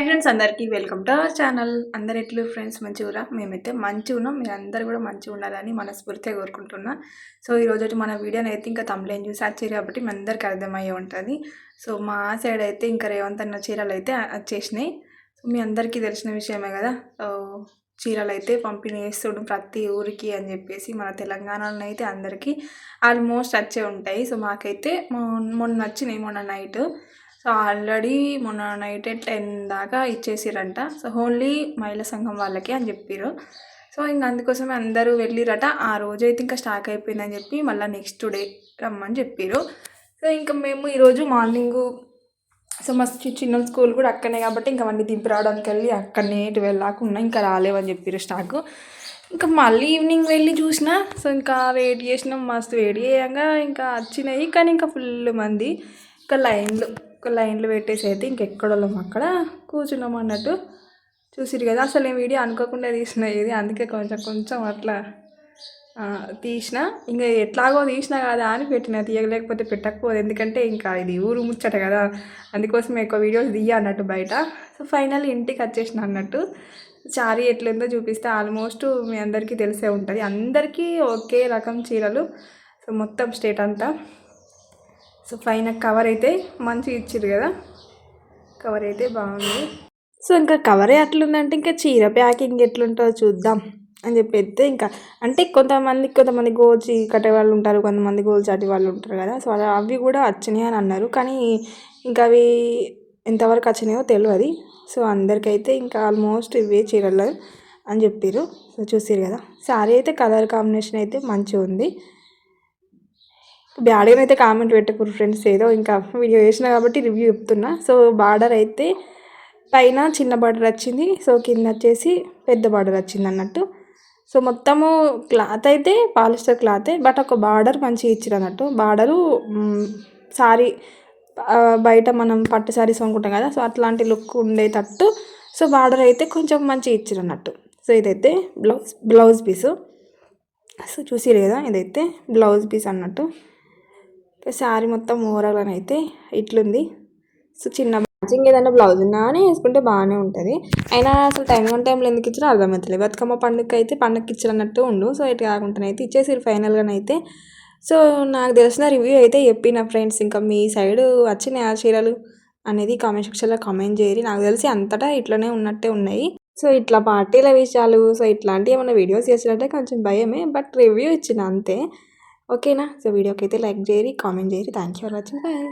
Hi friends అందరికీ welcome to our channel. అందరు ఎట్లు ఫ్రెండ్స్ మంచిగా మేమైతే మంచిగా ఉన్నాం మీరు అందరు కూడా మంచిగా ఉండాలని మనస్ఫూర్తిగా కోరుకుంటున్నా. సో ఈ రోజు మన వీడియోని అయితే ఇంకా తమ్లేం చూసి వచ్చారు కాబట్టి మీ అందరికీ అర్థమయ్యే ఉంటుంది. సో మా సైడ్ అయితే ఇంకా రేవంత్ అన్న చీరలు అయితే వచ్చేసినాయి. సో మీ అందరికీ తెలిసిన విషయమే కదా. చీరలు అయితే పంపిణీ చేస్తుండు ప్రతి ఊరికి అని చెప్పేసి మన తెలంగాణలో అయితే అందరికీ ఆల్మోస్ట్ వచ్చే ఉంటాయి. సో మాకైతే మొన్న వచ్చినాయి మొన్న నైట్. సో ఆల్రెడీ మొన్న నైట్ టెన్ దాకా ఇచ్చేసిరంట. సో ఓన్లీ మహిళా సంఘం వాళ్ళకి అని చెప్పారు సో ఇంక అందుకోసమే అందరూ వెళ్ళిరట. ఆ రోజు అయితే ఇంకా స్టాక్ అయిపోయిందని చెప్పి మళ్ళీ నెక్స్ట్ డే రమ్మని చెప్పారు సో ఇంకా మేము ఈరోజు మార్నింగ్ సో మా చిన్న స్కూల్ కూడా అక్కడనే కాబట్టి ఇంకా వండి దింపి రావడానికి వెళ్ళి అక్కడనే ట్వెల్వ్ దాకా ఉన్నా ఇంకా రాలేవని చెప్పారు స్టాక్. ఇంకా మళ్ళీ ఈవినింగ్ వెళ్ళి చూసిన సో ఇంకా వెయిట్ చేసినాం. మస్తు వెయిట్ చేయంగా ఇంకా వచ్చినాయి. కానీ ఇంకా ఫుల్ మంది. ఇంకా లైన్లు లైన్లు పెట్టేసి అయితే ఇంకెక్కడోళ్ళం అక్కడ కూర్చున్నాం అన్నట్టు చూసిరు కదా. అసలు నేను వీడియో అనుకోకుండా తీసిన ఇది అందుకే కొంచెం కొంచెం అట్లా తీసిన. ఇంకా ఎట్లాగో తీసినా కదా అని పెట్టిన. తీయలేకపోతే పెట్టకపోదు. ఎందుకంటే ఇంకా ఇది ఊరు ముచ్చట కదా. అందుకోసం ఎక్కువ వీడియోస్ తీయ అన్నట్టు బయట. సో ఫైనల్ ఇంటికి వచ్చేసిన అన్నట్టు. చారీ ఎట్లుందో చూపిస్తే. ఆల్మోస్ట్ మీ అందరికీ తెలిసే ఉంటుంది. అందరికీ ఒకే రకం చీరలు. సో మొత్తం స్టేట్ అంతా. సో పైన కవర్ అయితే మంచిగా ఇచ్చారు కదా? కవర్ అయితే బాగుంది. సో ఇంకా కవరే అట్లుందంటే ఇంకా చీర ప్యాకింగ్ ఎట్లుంటుందో చూద్దాం అని చెప్పేస్తే ఇంకా. అంటే కొంతమంది కొంతమంది గోల్చి కట్టే వాళ్ళు ఉంటారు కొంతమంది గోల్ చాటి వాళ్ళు ఉంటారు కదా? సో అవి కూడా వచ్చినాయి అని అన్నారు. కానీ ఇంకా అవి ఎంతవరకు వచ్చినాయో తెలియదు సో అందరికైతే ఇంకా ఆల్మోస్ట్ ఇవే చీరలు అని చెప్పారు సో చూసారు కదా? శారీ అయితే కలర్ కాంబినేషన్ అయితే మంచిగా ఉంది బ్యాడ్గా అయితే కామెంట్ పెట్టకూరు ఫ్రెండ్స్ ఏదో ఇంకా వీడియో చేసిన కాబట్టి రివ్యూ చెప్తున్నా. సో బార్డర్ అయితే పైన చిన్న బార్డర్ వచ్చింది. సో కింద వచ్చేసి పెద్ద బార్డర్ వచ్చింది అన్నట్టు. సో మొత్తము క్లాత్ అయితే పాలిస్టర్ క్లాతే బట్ ఒక బార్డర్ మంచిగా ఇచ్చారు అన్నట్టు. బార్డరు సారీ బయట మనం పట్టు సారీస్ అనుకుంటాం కదా సో అట్లాంటి లుక్ ఉండేటట్టు. సో బార్డర్ అయితే కొంచెం మంచిగా ఇచ్చారు అన్నట్టు. సో ఇదైతే బ్లౌజ్ బ్లౌజ్ పీసు. సో చూసి లేదా ఇదైతే బ్లౌజ్ పీస్ అన్నట్టు. శారీ మొత్తం ఓవరాల్ అని అయితే ఇట్లుంది. సో చిన్న మ్యాచింగ్ ఏదైనా బ్లౌజ్ ఉన్నా అని వేసుకుంటే బాగానే ఉంటుంది. అయినా అసలు టైం వన్ టైంలో ఎందుకు ఇచ్చినా అర్థమవుతలేదు బతుకమ్మ పండుగ అయితే పండుగకి ఇచ్చారన్నట్టు ఉండు. సో ఇటు కాకుండా అయితే ఇచ్చేసి ఫైనల్గానైతే సో నాకు తెలిసిన రివ్యూ అయితే చెప్పిన ఫ్రెండ్స్ ఇంకా మీ సైడ్ వచ్చినాయి ఆ చీరలు అనేది కామెంట్ సెక్షన్లో కామెంట్ చేయరు. నాకు తెలిసి అంతటా ఇట్లనే ఉన్నట్టే ఉన్నాయి. సో ఇట్లా పార్టీల విషయాలు సో ఇట్లాంటివి ఏమైనా వీడియోస్ చేసినట్టే కొంచెం భయమే. బట్ రివ్యూ ఇచ్చిన అంతే. ఓకేనా? సో వీడియోకి అయితే లైక్ చేయరి comment చేయరి thank you for watching bye